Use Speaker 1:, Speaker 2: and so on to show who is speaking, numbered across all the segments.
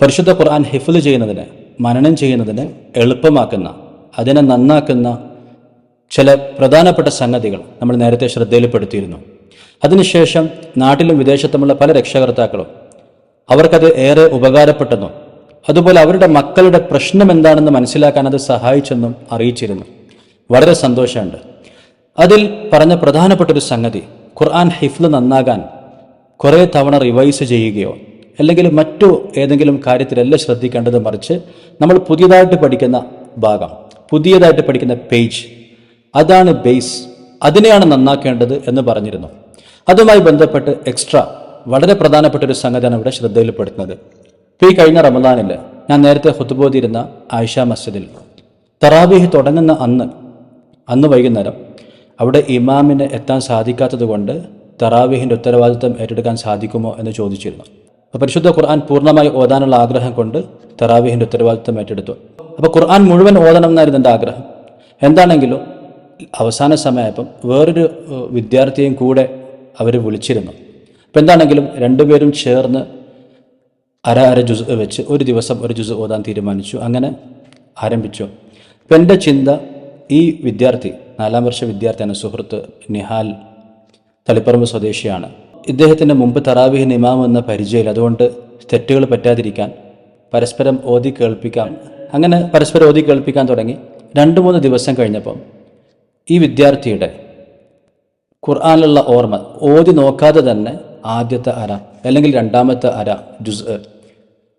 Speaker 1: പരിശുദ്ധ ഖുർആൻ ഹിഫ്ല് ചെയ്യുന്നതിന് മനനം ചെയ്യുന്നതിന് എളുപ്പമാക്കുന്ന അതിനെ നന്നാക്കുന്ന ചില പ്രധാനപ്പെട്ട സംഗതികൾ നമ്മൾ നേരത്തെ ശ്രദ്ധയിൽപ്പെടുത്തിയിരുന്നു. അതിനുശേഷം നാട്ടിലും വിദേശത്തുമുള്ള പല രക്ഷകർത്താക്കളും അവർക്കത് ഏറെ ഉപകാരപ്പെട്ടെന്നും അതുപോലെ അവരുടെ മക്കളുടെ പ്രശ്നം എന്താണെന്ന് മനസ്സിലാക്കാൻ അത് സഹായിച്ചെന്നും അറിയിച്ചിരുന്നു. വളരെ സന്തോഷമുണ്ട്. അതിൽ പറഞ്ഞ പ്രധാനപ്പെട്ട ഒരു സംഗതി ഖുർആൻ ഹിഫ്ല് നന്നാകാൻ കുറേ തവണ റിവൈസ് ചെയ്യുകയോ അല്ലെങ്കിൽ മറ്റു ഏതെങ്കിലും കാര്യത്തിലല്ല ശ്രദ്ധിക്കേണ്ടത് മറിച്ച് നമ്മൾ പുതിയതായിട്ട് പഠിക്കുന്ന ഭാഗം പുതിയതായിട്ട് പഠിക്കുന്ന പേജ് അതാണ് ബേസ് അതിനെയാണ് നന്നാക്കേണ്ടത് എന്ന് പറഞ്ഞിരുന്നു. അതുമായി ബന്ധപ്പെട്ട് എക്സ്ട്രാ വളരെ പ്രധാനപ്പെട്ട ഒരു സംഗതിയാണ് ഇവിടെ ശ്രദ്ധയിൽപ്പെടുത്തുന്നത്. ഇപ്പോൾ ഈ കഴിഞ്ഞ റമദാനിൽ ഞാൻ നേരത്തെ ഹുത്തുബോധിയിരുന്ന ആയിഷ മസ്ജിദിൽ തറാബീഹ് തുടങ്ങുന്ന അന്ന് അന്ന് വൈകുന്നേരം അവിടെ ഇമാമിന് എത്താൻ സാധിക്കാത്തത് കൊണ്ട് തറാവീഹിന്റെ ഉത്തരവാദിത്തം ഏറ്റെടുക്കാൻ സാധിക്കുമോ എന്ന് ചോദിച്ചിരുന്നു. പരിശുദ്ധ ഖുർആൻ പൂർണമായി ഓതാനുള്ള ആഗ്രഹം കൊണ്ട് തറാവീഹിന്റെ ഉത്തരവാദിത്തം ഏറ്റെടുത്തു. അപ്പോൾ ഖുർആൻ മുഴുവൻ ഓതണം എന്നായിരുന്നു എന്റെ ആഗ്രഹം. എന്താണെങ്കിലും അവസാന സമയപ്പം വേറൊരു വിദ്യാർത്ഥിയും കൂടെ അവർ വിളിച്ചിരുന്നു. അപ്പം എന്താണെങ്കിലും രണ്ടുപേരും ചേർന്ന് അര അര ജുസ് വെച്ച് ഒരു ദിവസം ഒരു ജുസ് ഓതാൻ തീരുമാനിച്ചു. അങ്ങനെ ആരംഭിച്ചു. അപ്പം എന്റെ ചിന്ത ഈ വിദ്യാർത്ഥി നാലാം വർഷ വിദ്യാർത്ഥിയാണ് സുഹൃത്ത് നിഹാൽ തളിപ്പറമ്പ് സ്വദേശിയാണ്. ഇദ്ദേഹത്തിന് മുമ്പ് തറാവിഹിന് ഇമാം എന്ന പരിചയമില്ല. അതുകൊണ്ട് തെറ്റുകൾ പറ്റാതിരിക്കാൻ പരസ്പരം ഓതി കേൾപ്പിക്കാം അങ്ങനെ പരസ്പരം ഓതി കേൾപ്പിക്കാൻ തുടങ്ങി. രണ്ട് മൂന്ന് ദിവസം കഴിഞ്ഞപ്പം ഈ വിദ്യാർത്ഥിയുടെ ഖുർആാനിലുള്ള ഓർമ്മ ഓതി നോക്കാതെ തന്നെ ആദ്യത്തെ അര അല്ലെങ്കിൽ രണ്ടാമത്തെ അര ജുസ്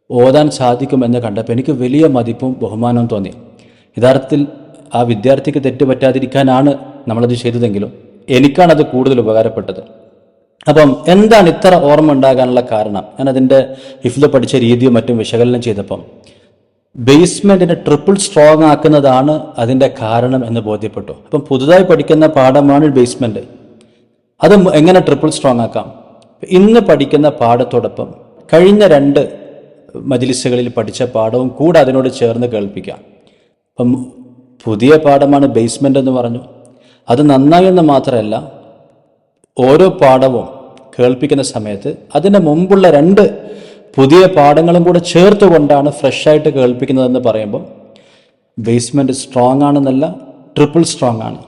Speaker 1: ഓതാൻ സാധിക്കുമെന്ന് കണ്ടപ്പോൾ എനിക്ക് വലിയ മതിപ്പും ബഹുമാനവും തോന്നി. യഥാർത്ഥത്തിൽ ആ വിദ്യാർത്ഥിക്ക് തെറ്റ് പറ്റാതിരിക്കാനാണ് നമ്മളത് ചെയ്തതെങ്കിലും എനിക്കാണത് കൂടുതൽ ഉപകാരപ്പെട്ടത്. അപ്പം എന്താണ് ഇത്ര ഓർമ്മ ഉണ്ടാകാനുള്ള കാരണം? ഞാൻ അതിന്റെ ഹിഫ്ല് പഠിച്ച രീതിയും മറ്റും വിശകലനം ചെയ്തപ്പം ബേസ്മെന്റിനെ ട്രിപ്പിൾ സ്ട്രോങ് ആക്കുന്നതാണ് അതിന്റെ കാരണം എന്ന് ബോധ്യപ്പെട്ടു. അപ്പം പുതുതായി പഠിക്കുന്ന പാഠമാണ് ബേസ്മെന്റ്. അത് എങ്ങനെ ട്രിപ്പിൾ സ്ട്രോങ് ആക്കാം? ഇന്ന് പഠിക്കുന്ന പാഠത്തോടൊപ്പം കഴിഞ്ഞ രണ്ട് മജിലിസുകളിൽ പഠിച്ച പാഠവും കൂടെ അതിനോട് ചേർന്ന് കേൾപ്പിക്കാം. അപ്പം പുതിയ പാഠമാണ് ബേസ്മെന്റ് എന്ന് പറഞ്ഞു. അത് നന്നായി എന്ന് മാത്രമല്ല ഓരോ പാഠവും കേൾപ്പിക്കുന്ന സമയത്ത് അതിന് മുമ്പുള്ള രണ്ട് പുതിയ പാഠങ്ങളും കൂടെ ചേർത്തുകൊണ്ടാണ് ഫ്രഷായിട്ട് കേൾപ്പിക്കുന്നതെന്ന് പറയുമ്പോൾ ബേസ്മെന്റ് സ്ട്രോങ് ആണെന്നല്ല ട്രിപ്പിൾ സ്ട്രോങ് ആണ്.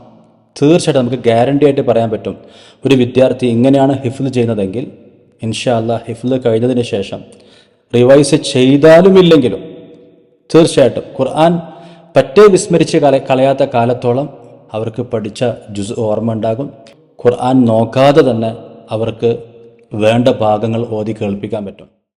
Speaker 1: തീർച്ചയായിട്ടും നമുക്ക് ഗ്യാരണ്ടി ആയിട്ട് പറയാൻ പറ്റും. ഒരു വിദ്യാർത്ഥി ഇങ്ങനെയാണ് ഹിഫ്ല് ചെയ്യുന്നതെങ്കിൽ ഇൻഷാ അല്ലാ ഹിഫ്ല് കഴിഞ്ഞതിന് ശേഷം റിവൈസ് ചെയ്താലും ഇല്ലെങ്കിലും തീർച്ചയായിട്ടും ഖുർആൻ പറ്റേ വിസ്മരിച്ച് കല കളയാത്ത കാലത്തോളം അവർക്ക് പഠിച്ച ജുസ് ഓർമ്മ ഉണ്ടാകും. ഖുർആൻ നോക്കാതെ തന്നെ അവർക്ക് വേണ്ട ഭാഗങ്ങൾ ഓതി കേൾപ്പിക്കാൻ പറ്റും.